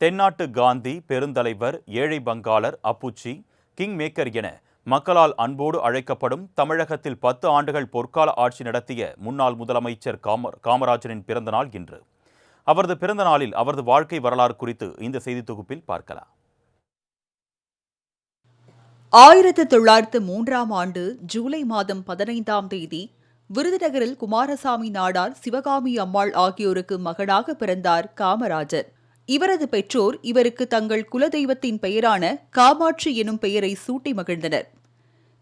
தென்னாட்டு காந்தி பெருந்தலைவர் ஏழை பங்காளர் அப்புச்சி கிங் மேக்கர் என மக்களால் அன்போடு அழைக்கப்படும் தமிழகத்தில் பத்து ஆண்டுகள் பொற்கால ஆட்சி நடத்திய முன்னாள் முதலமைச்சர் காமர் காமராஜரின் பிறந்த நாள் இன்று. அவரது பிறந்த நாளில் அவரது வாழ்க்கை வரலாறு குறித்து இந்த செய்தி தொகுப்பில் பார்க்கலாம். ஆயிரத்து தொள்ளாயிரத்து மூன்றாம் ஆண்டு ஜூலை மாதம் பதினைந்தாம் தேதி விருதுநகரில் குமாரசாமி நாடார் சிவகாமி அம்மாள் ஆகியோருக்கு மகனாக பிறந்தார் காமராஜர். இவரது பெற்றோர் இவருக்கு தங்கள் குலதெய்வத்தின் பெயரான காமாட்சி எனும் பெயரை சூட்டி மகிழ்ந்தனர்.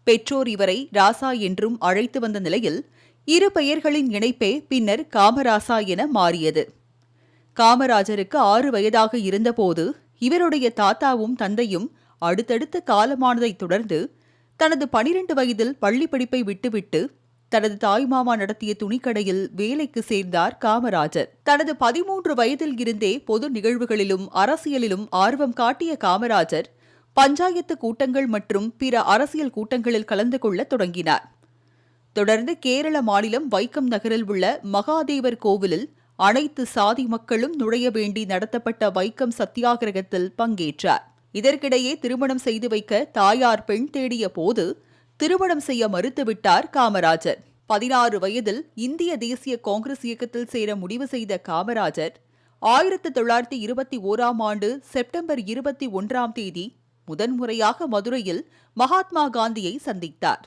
பெற்றோர் இவரை ராசா என்றும் அழைத்து வந்த நிலையில் இரு பெயர்களின் இணைப்பே பின்னர் காமராசா என மாறியது. காமராஜருக்கு ஆறு வயதாக இருந்தபோது இவருடைய தாத்தாவும் தந்தையும் அடுத்தடுத்து காலமானதைத் தொடர்ந்து தனது பனிரெண்டு வயதில் பள்ளி படிப்பை விட்டுவிட்டு தனது தாய்மாமா நடத்திய துணிக்கடையில் வேலைக்கு சேர்ந்தார் காமராஜர். தனது பதிமூன்று வயதில் இருந்தே பொது நிகழ்வுகளிலும் அரசியலிலும் ஆர்வம் காட்டிய காமராஜர் பஞ்சாயத்து கூட்டங்கள் மற்றும் பிற அரசியல் கூட்டங்களில் கலந்து கொள்ள தொடங்கினார். தொடர்ந்து கேரள மாநிலம் வைக்கம் நகரில் உள்ள மகாதேவர் கோவிலில் அனைத்து சாதி மக்களும் நுழைய வேண்டி நடத்தப்பட்ட வைக்கம் சத்தியாகிரகத்தில் பங்கேற்றார். இதற்கிடையே திருமணம் செய்து வைக்க தாயார் பெண் தேடிய போது திருமணம் செய்ய மறுத்துவிட்டார் காமராஜர். பதினாறு வயதில் இந்திய தேசிய காங்கிரஸ் இயக்கத்தில் சேர முடிவு செய்த காமராஜர் ஆயிரத்து தொள்ளாயிரத்தி இருபத்தி ஓராம் ஆண்டு செப்டம்பர் இருபத்தி ஒன்றாம் தேதி முதன்முறையாக மதுரையில் மகாத்மா காந்தியை சந்தித்தார்.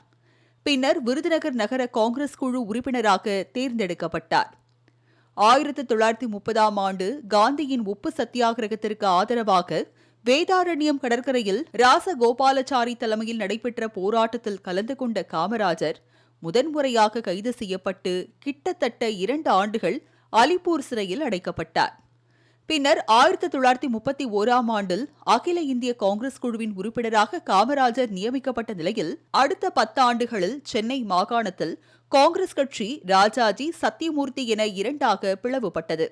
பின்னர் விருதுநகர் நகர காங்கிரஸ் குழு உறுப்பினராக தேர்ந்தெடுக்கப்பட்டார். ஆயிரத்து தொள்ளாயிரத்தி முப்பதாம் ஆண்டு காந்தியின் உப்பு சத்தியாகிரகத்திற்கு ஆதரவாக வேதாரண்யம் கடற்கரையில் ராசகோபாலச்சாரி தலைமையில் நடைபெற்ற போராட்டத்தில் கலந்து கொண்ட காமராஜர் முதன்முறையாக கைது செய்யப்பட்டு கிட்டத்தட்ட இரண்டு ஆண்டுகள் அலிப்பூர் சிறையில் அடைக்கப்பட்டார். பின்னர் ஆயிரத்தி தொள்ளாயிரத்தி முப்பத்தி ஓராம் ஆண்டில் அகில இந்திய காங்கிரஸ் குழுவின் உறுப்பினராக காமராஜர் நியமிக்கப்பட்ட நிலையில் அடுத்த பத்தாண்டுகளில் சென்னை மாகாணத்தில் காங்கிரஸ் கட்சி ராஜாஜி சத்தியமூர்த்தி என இரண்டாக பிளவுபட்டது.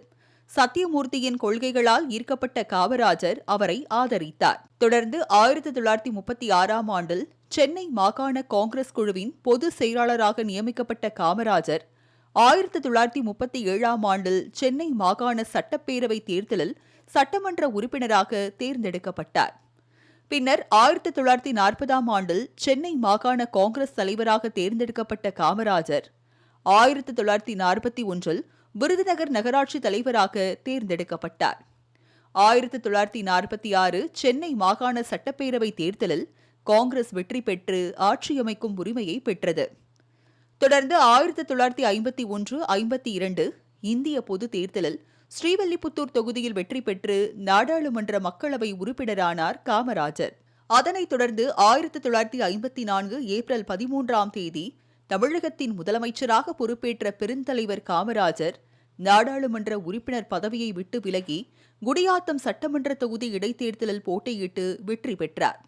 சத்தியமூர்த்தியின் கொள்கைகளால் ஈர்க்கப்பட்ட காமராஜர் அவரை ஆதரித்தார். தொடர்ந்து ஆயிரத்தி தொள்ளாயிரத்தி முப்பத்தி ஆறாம் ஆண்டில் சென்னை மாகாண காங்கிரஸ் குழுவின் பொதுச் செயலாளராக நியமிக்கப்பட்ட காமராஜர் ஆயிரத்தி தொள்ளாயிரத்தி முப்பத்தி ஏழாம் ஆண்டில் சென்னை மாகாண சட்டப்பேரவை தேர்தலில் சட்டமன்ற உறுப்பினராக தேர்ந்தெடுக்கப்பட்டார். பின்னர் ஆயிரத்தி தொள்ளாயிரத்தி நாற்பதாம் ஆண்டில் சென்னை மாகாண காங்கிரஸ் தலைவராக தேர்ந்தெடுக்கப்பட்ட காமராஜர் ஆயிரத்தி தொள்ளாயிரத்தி நாற்பத்தி ஒன்றில் விருதுநகர் நகராட்சி தலைவராக தேர்ந்தெடுக்கப்பட்டார். ஆயிரத்தி தொள்ளாயிரத்தி நாற்பத்தி ஆறு சென்னை மாகாண சட்டப்பேரவை தேர்தலில் காங்கிரஸ் வெற்றி பெற்று ஆட்சியமைக்கும் உரிமையை பெற்றது. தொடர்ந்து ஆயிரத்தி தொள்ளாயிரத்தி ஐம்பத்தி ஒன்று ஐம்பத்தி இரண்டு இந்திய பொது தேர்தலில் ஸ்ரீவல்லிபுத்தூர் தொகுதியில் வெற்றி பெற்று நாடாளுமன்ற மக்களவை உறுப்பினரானார் காமராஜர். அதனைத் தொடர்ந்து ஆயிரத்தி தொள்ளாயிரத்தி ஐம்பத்தி நான்கு ஏப்ரல் பதிமூன்றாம் தேதி தமிழகத்தின் முதலமைச்சராக பொறுப்பேற்ற பெருந்தலைவர் காமராஜர் நாடாளுமன்ற உறுப்பினர் பதவியை விட்டு விலகி குடியாத்தம் சட்டமன்ற தொகுதி இடைத்தேர்தலில் போட்டியிட்டு வெற்றி பெற்றார்.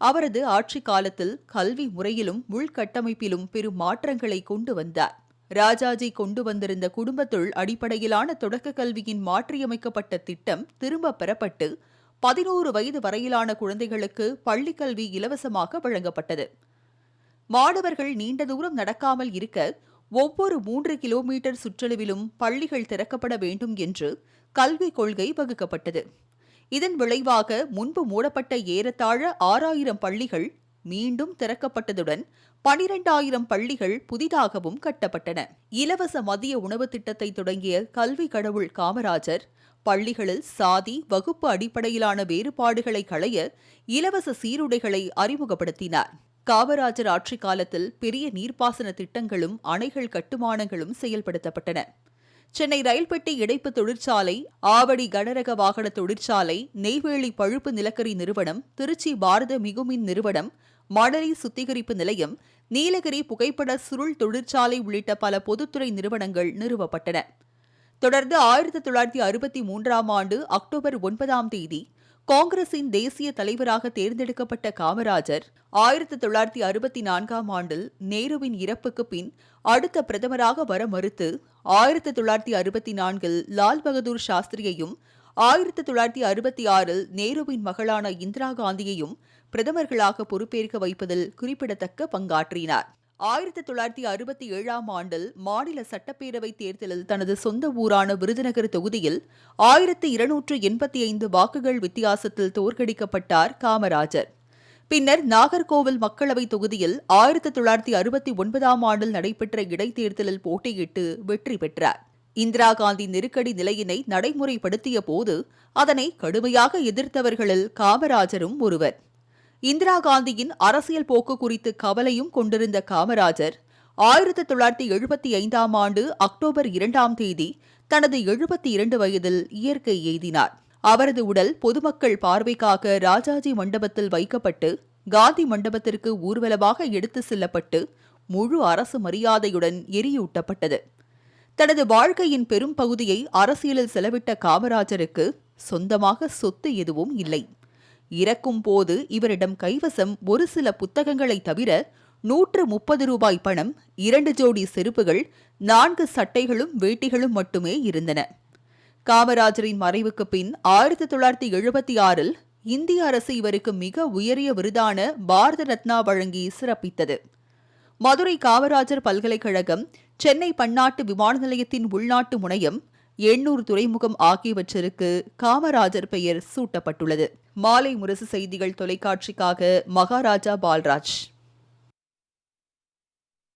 அவரது ஆட்சி காலத்தில் கல்வி முறையிலும் உள்கட்டமைப்பிலும் பெரும் மாற்றங்களை கொண்டு வந்தார். ராஜாஜி கொண்டு வந்திருந்த குடும்பத்துள் அடிப்படையிலான தொடக்க கல்வியின் மாற்றியமைக்கப்பட்ட திட்டம் திரும்ப பெறப்பட்டு பதினோரு வயது வரையிலான குழந்தைகளுக்கு பள்ளிக்கல்வி இலவசமாக வழங்கப்பட்டது. மாணவர்கள் நீண்ட தூரம் நடக்காமல் இருக்க ஒவ்வொரு மூன்று கிலோமீட்டர் சுற்றளவிலும் பள்ளிகள் திறக்கப்பட வேண்டும் என்று கல்விக் கொள்கை வகுக்கப்பட்டது. இதன் விளைவாக முன்பு மூடப்பட்ட ஏறத்தாழ ஆறாயிரம் பள்ளிகள் மீண்டும் திறக்கப்பட்டதுடன் பனிரெண்டாயிரம் பள்ளிகள் புதிதாகவும் கட்டப்பட்டன. இலவச மதிய உணவு திட்டத்தை தொடங்கிய கல்வி கடவுள் காமராஜர் பள்ளிகளில் சாதி வகுப்பு அடிப்படையிலான வேறுபாடுகளை களைய இலவச சீருடைகளை அறிமுகப்படுத்தினார். காமராஜர் ஆட்சி காலத்தில் பெரிய நீர்ப்பாசன திட்டங்களும் அணைகள் கட்டுமானங்களும் செயல்படுத்தப்பட்டன. சென்னை ரயில்பெட்டி இடைப்பு தொழிற்சாலை ஆவடி கனரக வாகன தொழிற்சாலை நெய்வேலி பழுப்பு நிலக்கரி நிறுவனம் திருச்சி பாரத மிகுமின் நிறுவனம் மணலி சுத்திகரிப்பு நிலையம் நீலகிரி புகைப்பட சுருள் தொழிற்சாலை உள்ளிட்ட பல பொதுத்துறை நிறுவனங்கள் நிறுவப்பட்டன. தொடர்ந்து ஆயிரத்தி தொள்ளாயிரத்தி அறுபத்தி மூன்றாம் ஆண்டு அக்டோபர் ஒன்பதாம் தேதி காங்கிரசின் தேசிய தலைவராக தேர்ந்தெடுக்கப்பட்ட காமராஜர் ஆயிரத்தி தொள்ளாயிரத்தி அறுபத்தி நான்காம் ஆண்டில் நேருவின் இறப்புக்கு பின் அடுத்த பிரதமராக வர மறுத்து ஆயிரத்தி தொள்ளாயிரத்தி அறுபத்தி நான்கில் லால் பகதூர் சாஸ்திரியையும் ஆயிரத்தி தொள்ளாயிரத்தி அறுபத்தி ஆறில் நேருவின் மகளான இந்திரா காந்தியையும் பிரதமர்களாக பொறுப்பேற்க வைப்பதில் குறிப்பிடத்தக்க பங்காற்றினார். ஆயிரத்தி தொள்ளாயிரத்தி அறுபத்தி ஏழாம் ஆண்டில் மாநில சட்டப்பேரவை தேர்தலில் தனது சொந்த ஊரான விருதுநகர் தொகுதியில் ஆயிரத்தி இருநூற்று எண்பத்தி ஐந்து வாக்குகள் வித்தியாசத்தில் தோற்கடிக்கப்பட்டார் காமராஜர். பின்னர் நாகர்கோவில் மக்களவை தொகுதியில் ஆயிரத்தி தொள்ளாயிரத்தி அறுபத்தி ஒன்பதாம் ஆண்டில் நடைபெற்ற இடைத்தேர்தலில் போட்டியிட்டு வெற்றி பெற்றார். இந்திரா காந்தி நெருக்கடி நிலையினை நடைமுறைப்படுத்திய போது அதனை கடுமையாக எதிர்த்தவர்களில் காமராஜரும் ஒருவர். இந்திரா காந்தியின் அரசியல் போக்கு குறித்து கவலையும் கொண்டிருந்த காமராஜர் ஆயிரத்தி தொள்ளாயிரத்தி எழுபத்தி ஐந்தாம் ஆண்டு அக்டோபர் இரண்டாம் தேதி தனது எழுபத்தி இரண்டு வயதில் இயற்கை எய்தினார். அவரது உடல் பொதுமக்கள் பார்வைக்காக ராஜாஜி மண்டபத்தில் வைக்கப்பட்டு காந்தி மண்டபத்திற்கு ஊர்வலமாக எடுத்து செல்லப்பட்டு முழு அரசு மரியாதையுடன் எரியூட்டப்பட்டது. தனது வாழ்க்கையின் பெரும் பகுதியை அரசியலில் செலவிட்ட காமராஜருக்கு சொந்தமாக சொத்து எதுவும் இல்லை. இறக்கும் போது இவரிடம் கைவசம் ஒரு சில புத்தகங்களை தவிர நூற்று முப்பது ரூபாய் பணம் இரண்டு ஜோடி செருப்புகள் நான்கு சட்டைகளும் வேட்டிகளும் மட்டுமே இருந்தன. காமராஜரின் மறைவுக்கு பின் ஆயிரத்தி தொள்ளாயிரத்தி எழுபத்தி ஆறில் இந்திய அரசு இவருக்கு மிக உயரிய விருதான பாரத ரத்னா வழங்கி சிறப்பித்தது. மதுரை காமராஜர் பல்கலைக்கழகம் சென்னை பன்னாட்டு விமான நிலையத்தின் உள்நாட்டு முனையம் எண்ணூர் துறைமுகம் ஆகியவற்றிற்கு காமராஜர் பெயர் சூட்டப்பட்டுள்ளது. மாலை முரசு செய்திகள் தொலைக்காட்சிக்காக மகாராஜா பால்ராஜ்.